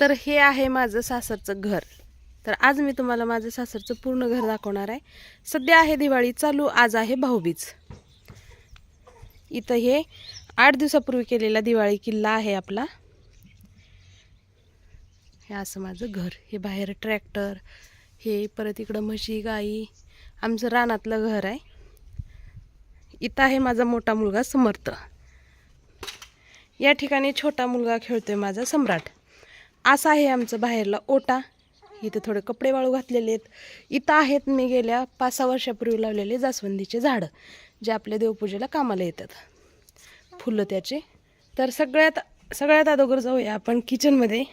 तर हे आहे माझं सासरचं घर. तर आज मी तुम्हाला माझं सासरचं पूर्ण घर दाखवणार आहे. सध्या आहे दिवाळी चालू आज आहे भाऊबीज. इथं हे आठ दिवसापूर्वी केलेला दिवाळी किल्ला आहे आपला. हे असं माझं घर. हे बाहेर ट्रॅक्टर हे परत इकडं म्हशी गाई आमचं रानातलं घर आहे. इथं आहे माझा मोठा मुलगा समर्थ. या ठिकाणी छोटा मुलगा खेळतोय माझा सम्राट. असा आहे आमचं बाहेरला ओटा. इथं थोडे कपडे वाळू घातलेले आहेत. इथं आहेत मी गेल्या पाच सहा वर्षापूर्वी लावलेले जास्वंदीचे झाडं जे आपल्या देवपूजेला कामाला येतात. फुलं त्याचे. तर सगळ्यात सगळ्यात अगोदर जाऊया आपण किचनमध्ये.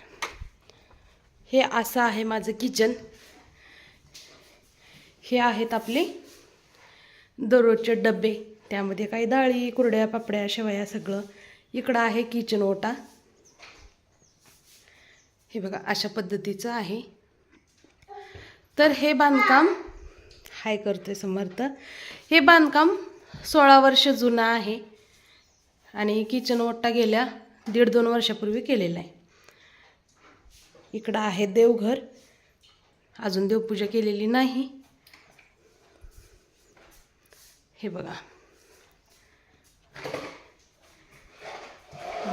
हे असं आहे माझं किचन. हे आहेत आपले दररोजचे डबे. त्यामध्ये काही डाळी कुरड्या पापड्या शेवया सगळं. इकडं आहे किचन ओटा. हे बघा अशा पद्धतीचं आहे. तर हे बांधकाम हाय करतोय समर्थ. हे बांधकाम सोळा वर्ष जुनं आहे आणि किचन ओट्टा गेल्या दीड दोन वर्षापूर्वी केलेला आहे. इकडं आहे देवघर. अजून देवपूजा केलेली नाही. हे बघा.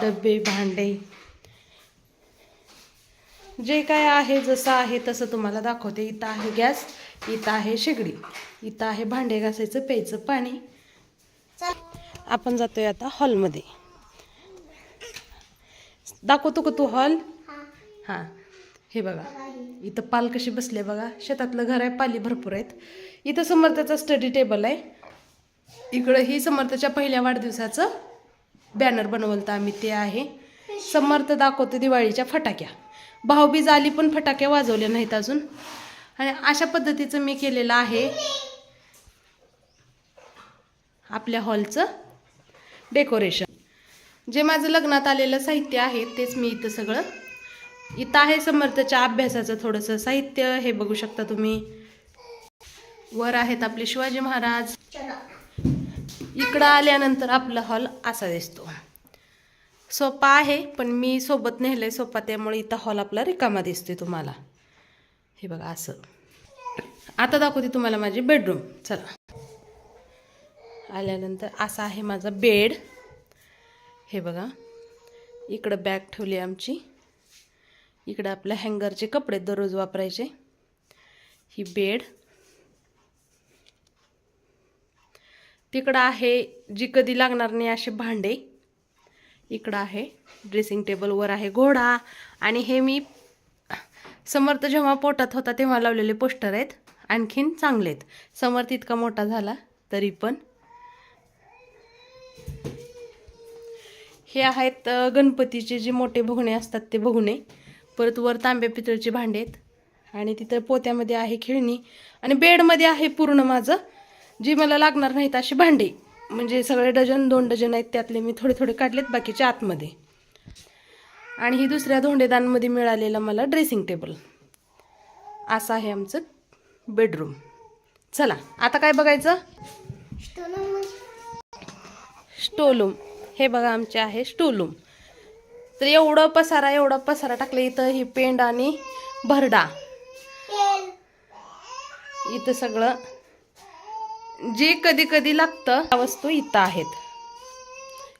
डबे भांडे जे काय आहे जसं आहे तसं तुम्हाला दाखवते. इथं आहे गॅस इथं आहे शेगडी इथं आहे भांडे घासायचं प्यायचं पाणी. आपण जातोय आता हॉलमध्ये. दाखवतो का तू हॉल? हां. हे बघा इथं पाल कशी बसले बघा. शेतातलं घर आहे पाली भरपूर आहेत. इथं समर्थाचा स्टडी टेबल आहे. इकडं ही समर्थच्या पहिल्या वाढदिवसाचं बॅनर बनवलं तर आम्ही ते आहे. समर्थ दाखवतो दिवाळीच्या फटाक्या. भाऊबीज आली पण फटाके वाजवले नाहीत अजून. आणि अशा पद्धतीचं मी केलेलं आहे. आपल्या हॉलचं डेकोरेशन. जे माझं लग्नात आलेलं साहित्य आहे तेच मी इथं सगळं. इथं आहे समर्थच्या अभ्यासाचं थोडंसं साहित्य हे बघू शकता तुम्ही. वर आहेत आपले शिवाजी महाराज. इकडं आल्यानंतर आपला हॉल असा दिसतो. सोपा आहे पण मी सोबत नेलं आहे सोपा त्यामुळे इथं हॉल आपला रिकामा दिसतोय तुम्हाला. हे बघा असं. आता दाखवते तुम्हाला माझी बेडरूम चला. आल्यानंतर असा आहे माझा बेड हे बघा. इकडं बॅग ठेवली आमची. इकडं आपल्या हँगरचे कपडे दररोज वापरायचे. ही बेड तिकडं आहे जी कधी लागणार नाही असे भांडे. इकडं आहे. ड्रेसिंग टेबलवर आहे घोडा. आणि हे मी समर्थ जेव्हा पोटात होता तेव्हा लावलेले पोस्टर आहेत. आणखीन चांगले आहेत. समर्थ इतका मोठा झाला तरी पण. हे आहेत गणपतीचे जे मोठे भुगणे असतात ते भोगणे. परत वर तांब्या पितळचे भांडे आहेत. आणि तिथं पोत्यामध्ये आहे खेळणी. आणि बेडमध्ये आहे पूर्ण माझं. जी मला लागणार नाहीत अशी भांडी. म्हणजे सगळे डझन दोन डझन आहेत त्यातले मी थोडे थोडे काढलेत बाकीच्या आतमध्ये. आणि ही दुसऱ्या धोंडेदानमध्ये मिळालेलं मला ड्रेसिंग टेबल. असं आहे आमचं बेडरूम. चला आता काय बघायचं? स्टोलूम. हे बघा आमचे आहे स्टोलूम. तर एवढं पसारा एवढा पसारा टाकलं इथं ही पेंड आणि भरडा. इथं सगळं जे कधी कधी लागतं त्या वस्तू इथं आहेत.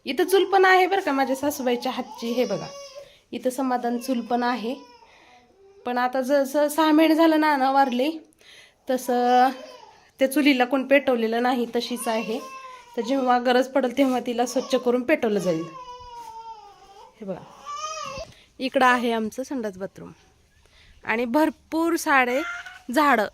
इथं चूल पण आहे बरं का माझ्या सासूबाईच्या हातची हे बघा. इथं समाधान चूल पण आहे. पण आता जसं सहा महिने झालं ना ना वारले तसं त्या चुलीला कोण पेटवलेलं नाही तशीच आहे. तर जेव्हा गरज पडेल तेव्हा तिला स्वच्छ करून पेटवलं जाईल. हे बघा. इकडं आहे आमचं संडास बाथरूम. आणि भरपूर साडे झाडं.